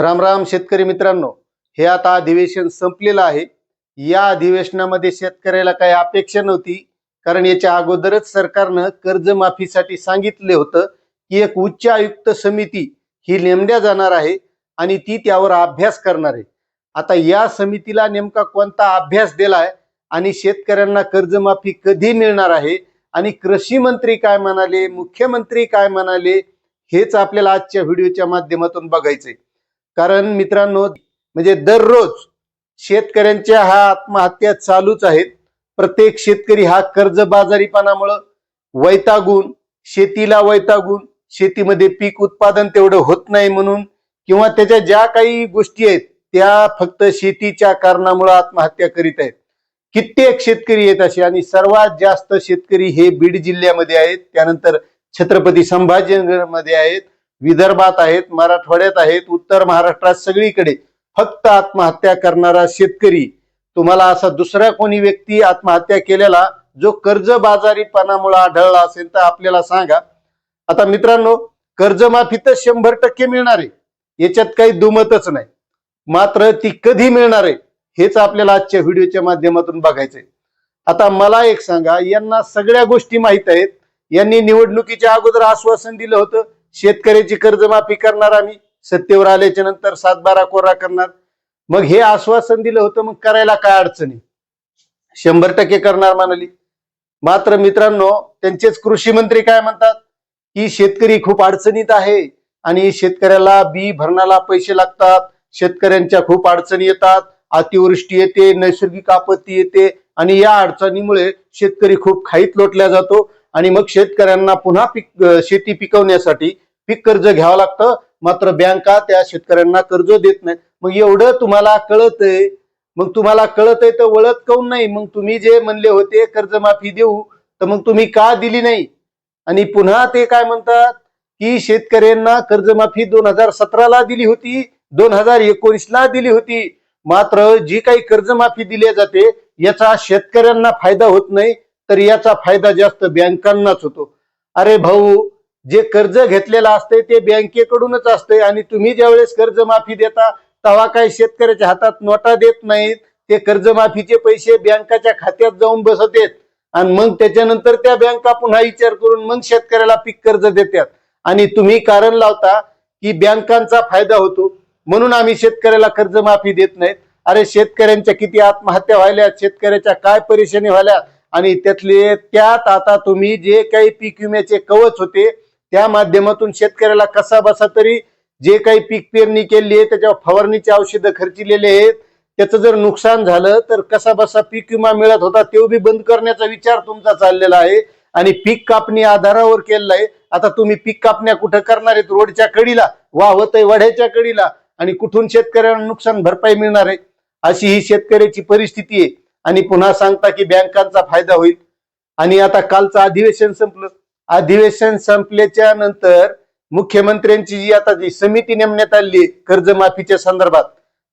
राम राम शेतकरी मित्रांनो हे आता अधिवेशन संपलेलं आहे. या अधिवेशनामध्ये शेतकऱ्याला काही अपेक्षा नव्हती कारण याच्या अगोदरच सरकारनं कर्जमाफीसाठी सांगितले होतं की एक उच्च आयुक्त समिती ही नेमल्या जाणार आहे आणि ती त्यावर अभ्यास करणार आहे. आता या समितीला नेमका कोणता अभ्यास दिलाय आणि शेतकऱ्यांना कर्जमाफी कधी मिळणार आहे आणि कृषी मंत्री काय म्हणाले मुख्यमंत्री काय म्हणाले हेच आपल्याला आजच्या व्हिडिओच्या माध्यमातून बघायचंय. कारण मित्रांनो म्हणजे दररोज शेतकऱ्यांच्या हा आत्महत्या चालूच आहेत. प्रत्येक शेतकरी हा कर्जबाजारीपणामुळं वैतागून शेतीला वैतागून शेतीमध्ये पीक उत्पादन तेवढं होत नाही म्हणून किंवा त्याच्या ज्या काही गोष्टी आहेत त्या फक्त शेतीच्या कारणामुळे आत्महत्या करीत आहेत. कित्येक शेतकरी आहेत असे आणि सर्वात जास्त शेतकरी हे बीड जिल्ह्यामध्ये आहेत. त्यानंतर छत्रपती संभाजीनगरमध्ये आहेत. विदर्भात आहेत मराठवाड्यात आहेत उत्तर महाराष्ट्रात सगळीकडे फक्त आत्महत्या करणारा शेतकरी. तुम्हाला असा दुसरा कोणी व्यक्ती आत्महत्या केलेला जो कर्जबाजारीपणामुळे आढळला असेल तर आपल्याला सांगा. आता मित्रांनो कर्जमाफी तर शंभर टक्के मिळणार आहे याच्यात काही दुमतच नाही. मात्र ती कधी मिळणार आहे हेच आपल्याला आजच्या व्हिडिओच्या माध्यमातून बघायचंय. आता मला एक सांगा यांना सगळ्या गोष्टी माहीत आहेत. यांनी निवडणुकीच्या अगोदर आश्वासन दिलं होतं शेतकऱ्याची कर्जमाफी करणार आम्ही सत्तेवर आल्याच्यानंतर सातबारा कोरा करणार. मग हे आश्वासन दिलं होतं मग करायला काय अडचणी? शंभर टक्के करणार म्हणाली. मात्र मित्रांनो त्यांचेच कृषी मंत्री काय म्हणतात? की शेतकरी खूप अडचणीत आहे आणि शेतकऱ्याला बी भरणाला पैसे लागतात. शेतकऱ्यांच्या खूप अडचणी येतात. अतिवृष्टी येते नैसर्गिक आपत्ती येते आणि या अडचणीमुळे शेतकरी खूप खाईत लोटल्या जातो. आणि मग शेतकऱ्यांना पुन्हा पीक शेती पिकवण्यासाठी पीक कर्ज घ्यावं लागतं. मात्र बँका त्या शेतकऱ्यांना कर्ज देत नाहीत. मग एवढं तुम्हाला कळतंय. मग तुम्हाला कळतंय तर वळत काऊन नाही? मग तुम्ही जे म्हणले होते कर्जमाफी देऊ तर मग तुम्ही का दिली नाही? आणि पुन्हा ते काय म्हणतात की शेतकऱ्यांना कर्जमाफी दोन हजार सतराला दिली होती दोन हजार एकोणीसला दिली होती. मात्र जी काही कर्जमाफी दिली जाते याचा शेतकऱ्यांना फायदा होत नाही. तर याचा फायदा जास्त बँकांनाच होतो. अरे भाऊ जे कर्ज घेतलेलं असते ते बँकेकडूनच असते आणि तुम्ही ज्यावेळेस कर्जमाफी देता तेव्हा काही शेतकऱ्याच्या हातात नोटा देत नाहीत. ते कर्जमाफीचे पैसे बँकाच्या खात्यात जाऊन बसत आहेत. आणि मग त्याच्यानंतर त्या बँका पुन्हा विचार करून मग शेतकऱ्याला पीक कर्ज देतात. आणि तुम्ही कारण लावता की बँकांचा फायदा होतो. म्हणून आम्ही शेतकऱ्याला कर्जमाफी देत नाहीत. अरे शेतकऱ्यांच्या किती आत्महत्या व्हायल्या शेतकऱ्याच्या काय परेशानी व्हायल्या आणि त्यातले त्यात आता तुम्ही जे काही पीक विम्याचे कवच होते त्या माध्यमातून शेतकऱ्याला कसा बसा तरी जे काही पीक पेरणी केली आहे त्याच्यावर फवारणीची औषधं खर्चिलेले आहेत त्याचं जर नुकसान झालं तर कसा बसा पीक विमा मिळत होता तो बी बंद करण्याचा विचार तुमचा चाललेला आहे. आणि पीक कापणी आधारावर केलेला आहे. आता तुम्ही पीक कापण्या कुठं करणार आहेत? रोडच्या कडीला वा होतय वड्याच्या कडीला. आणि कुठून शेतकऱ्यांना नुकसान भरपाई मिळणार आहे? अशी ही शेतकऱ्याची परिस्थिती आहे. आणि पुन्हा सांगता की बँकांचा फायदा होईल. आणि आता कालचं अधिवेशन संपलं. अधिवेशन संपल्याच्या नंतर मुख्यमंत्र्यांची जी आता जी समिती नेमण्यात आली आहे कर्जमाफीच्या संदर्भात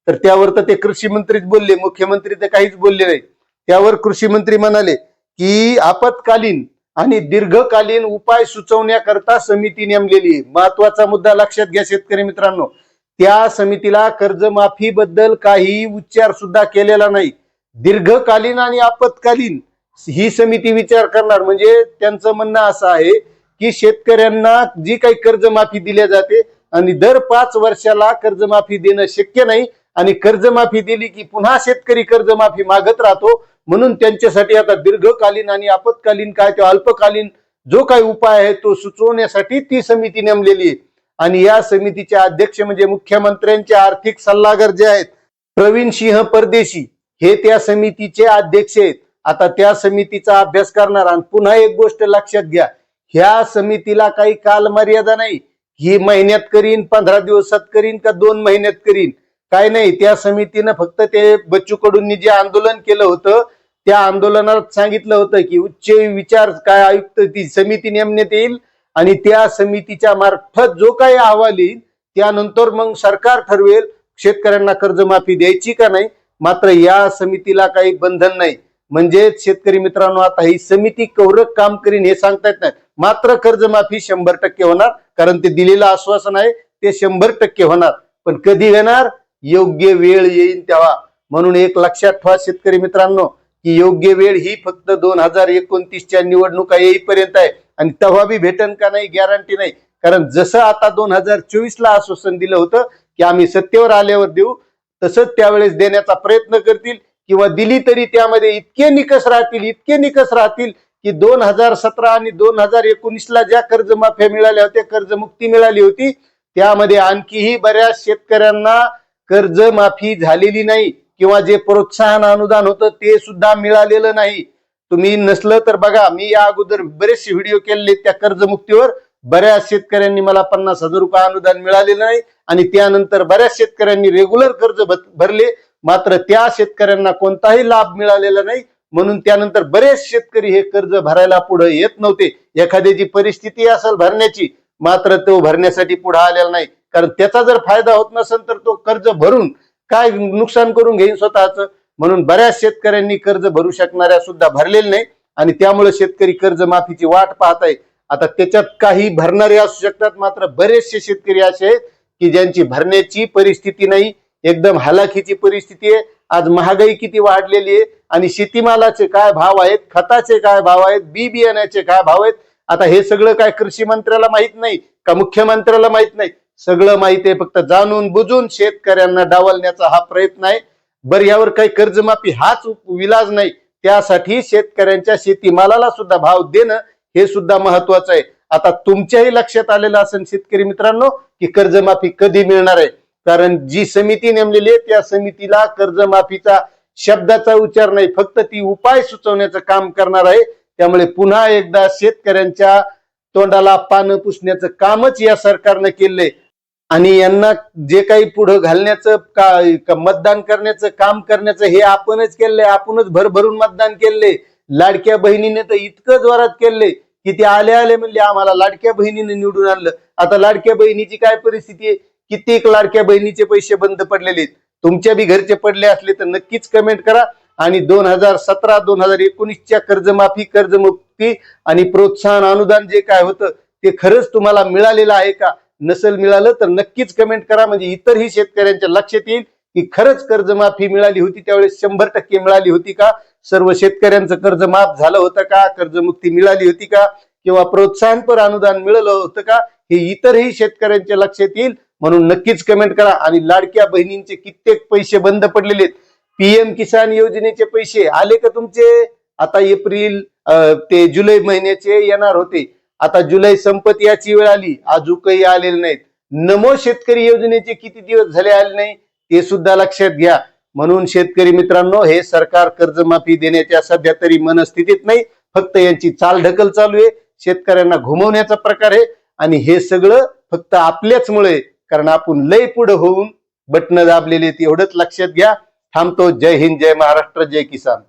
तर त्यावर तर ते कृषी मंत्रीच बोलले मुख्यमंत्री तर काहीच बोलले नाही. त्यावर कृषी मंत्री म्हणाले की आपत्कालीन आणि दीर्घकालीन उपाय सुचवण्याकरता समिती नेमलेली आहे. महत्त्वाचा मुद्दा लक्षात घ्या शेतकरी मित्रांनो. त्या समितीला कर्जमाफी बद्दल काही उच्चार सुद्धा केलेला नाही. दीर्घकालीन आणि आपत्कालीन ही समिती विचार करणार. म्हणजे त्यांचं म्हणणं असं आहे की शेतकऱ्यांना जी काही कर्जमाफी दिल्या जाते आणि दर पाच वर्षाला कर्जमाफी देणं शक्य नाही आणि कर्जमाफी दिली की पुन्हा शेतकरी कर्जमाफी मागत राहतो म्हणून त्यांच्यासाठी आता दीर्घकालीन आणि आपत्कालीन काय किंवा अल्पकालीन जो काही उपाय आहे तो सुचवण्यासाठी ती समिती नेमलेली आहे. आणि या समितीचे अध्यक्ष म्हणजे मुख्यमंत्र्यांचे आर्थिक सल्लागार जे आहेत प्रवीण सिंह परदेशी हे त्या समितीचे अध्यक्ष आहेत. आता त्या समितीचा अभ्यास करणार आणि पुन्हा एक गोष्ट लक्षात घ्या. ह्या समितीला काही कालमर्यादा नाही. ही महिन्यात करीन पंधरा दिवसात करीन का दोन महिन्यात करीन? काय नाही. त्या समितीनं फक्त ते बच्चू कडूंनी जे आंदोलन केलं होतं त्या आंदोलनात सांगितलं होतं की उच्च विचार काय आयुक्त ती समिती नेमण्यात येईल आणि त्या समितीच्या मार्फत जो काही अहवाल येईल त्यानंतर मग सरकार ठरवेल शेतकऱ्यांना कर्जमाफी द्यायची का नाही मात्र या समितीला काही बंधन नाही. म्हणजे शेतकरी मित्रांनो आता ही समिती कौरक काम करीन हे सांगता येत नाही. मात्र कर्जमाफी शंभर टक्के होणार कारण ते दिलेलं आश्वासन आहे ते शंभर टक्के होणार. पण कधी येणार योग्य वेळ येईल तेव्हा. म्हणून एक लक्षात ठेवा शेतकरी मित्रांनो की योग्य वेळ ही फक्त दोन हजार एकोणतीसच्या निवडणुका येईपर्यंत आहे. आणि तेव्हा बी भेटन का नाही गॅरंटी नाही. कारण जसं आता दोन हजार चोवीस ला आश्वासन दिलं होतं की आम्ही सत्तेवर आल्यावर देऊ तसंच त्यावेळेस देण्याचा प्रयत्न करतील किंवा दिली तरी त्यामध्ये इतके निकष राहतील इतके निकष राहतील की दोन हजार सतरा आणि दोन हजार एकोणीसला ज्या कर्जमाफ्या मिळाल्या होत्या कर्जमुक्ती मिळाली होती त्यामध्ये आणखीही बऱ्याच शेतकऱ्यांना कर्जमाफी झालेली नाही किंवा जे प्रोत्साहन अनुदान होतं ते सुद्धा मिळालेलं नाही. तुम्ही नसलं तर बघा मी या अगोदर बरेचसे व्हिडिओ केलेले त्या कर्जमुक्तीवर. बऱ्याच शेतकऱ्यांनी मला पन्नास हजार रुपये अनुदान मिळालेलं नाही आणि त्यानंतर बऱ्याच शेतकऱ्यांनी रेग्युलर कर्ज भरले. मात्र त्या शेतकऱ्यांना कोणताही लाभ मिळालेला नाही. म्हणून त्यानंतर बरेच शेतकरी हे कर्ज भरायला पुढे येत नव्हते. एखाद्याची परिस्थिती असेल भरण्याची मात्र तो भरण्यासाठी पुढे आलेला नाही. कारण त्याचा जर फायदा होत नसेल तर तो कर्ज भरून काय नुकसान करून घेईन स्वतःच? म्हणून बऱ्याच शेतकऱ्यांनी कर्ज भरू शकणाऱ्या सुद्धा भरलेले नाही. आणि त्यामुळे शेतकरी कर्ज माफीची वाट पाहत आहे. आता त्याच्यात काही भरणारे असू शकतात मात्र बरेचसे शेतकरी असे आहेत की ज्यांची भरण्याची परिस्थिती नाही एकदम हलाखीची परिस्थिती आहे. आज महागाई किती वाढलेली आहे आणि शेतीमालाचे काय भाव आहेत खताचे काय भाव आहेत बी बियाण्याचे काय भाव आहेत आता हे सगळं काय कृषी मंत्र्याला माहीत नाही का मुख्यमंत्र्याला माहीत नाही? सगळं माहीत आहे फक्त जाणून बुजून शेतकऱ्यांना डावलण्याचा हा प्रयत्न आहे. बर यावर काही कर्जमाफी हाच विलाज नाही. त्यासाठी शेतकऱ्यांच्या शेतीमालाला सुद्धा भाव देणं हे सुद्धा महत्वाचं आहे. आता तुमच्याही लक्षात आलेलं असेल शेतकरी मित्रांनो की कर्जमाफी कधी मिळणार आहे? कारण जी समिती नेमलेली आहे त्या समितीला कर्जमाफीचा शब्दाचा उच्चार नाही. फक्त ती उपाय सुचवण्याचं काम करणार आहे. त्यामुळे पुन्हा एकदा शेतकऱ्यांच्या तोंडाला पानं पुसण्याचं कामच या सरकारनं केलंय आणि यांना जे काही पुढं घालण्याचं का का मतदान करण्याचं काम करण्याचं हे आपणच केलंय आपणच भरभरून मतदान केले लाडक्या बहिणीने तर इतकं जोरात केलंय की ते आले आले म्हणले आम्हाला लाडक्या बहिणीने निवडून आणलं. आता लाडक्या बहिणीची काय परिस्थिती आहे? कित्येक लाडक्या बहिणीचे पैसे बंद पडलेले आहेत. तुमच्या बी घरचे पडले असले तर नक्कीच कमेंट करा. आणि दोन हजार सतरा दोन हजार एकोणीसच्या कर्जमाफी कर्जमुक्ती आणि प्रोत्साहन अनुदान जे काय होतं ते खरंच तुम्हाला मिळालेलं आहे का? नसेल मिळालं तर नक्कीच कमेंट करा. म्हणजे इतरही शेतकऱ्यांच्या लक्षात येईल. की खरंच कर्जमाफी मिळाली होती त्यावेळेस शंभर टक्के मिळाली होती का? सर्व शेतकऱ्यांचं कर्ज माफ झालं होतं का? कर्जमुक्ती मिळाली होती का? किंवा प्रोत्साहनपर अनुदान मिळालं होतं का? हे इतरही शेतकऱ्यांच्या लक्षात येईल. म्हणून नक्कीच कमेंट करा. आणि लाडक्या बहिणींचे कित्येक पैसे बंद पडलेले पीएम किसान योजनेचे पैसे आले का तुमचे? आता एप्रिल अं, ते जुलै महिन्याचे येणार होते. आता जुलै संपत याची वेळ आली. अजूनही आलेले नाहीत. नमो शेतकरी योजनेचे किती दिवस झाले आले नाही? ते सुद्धा लक्षात घ्या. म्हणून शेतकरी मित्रांनो हे सरकार कर्जमाफी देण्याच्या सध्या तरी मनस्थितीत नाही. फक्त यांची चाल ढकल चालू आहे. शेतकऱ्यांना घुमवण्याचा प्रकार आहे. आणि हे सगळं फक्त आपल्याच मुळे कारण आपण लय पुढे होऊन बटणं दाबलेले आहेत एवढंच लक्षात घ्या. थांबतो. जय हिंद जय महाराष्ट्र जय किसान.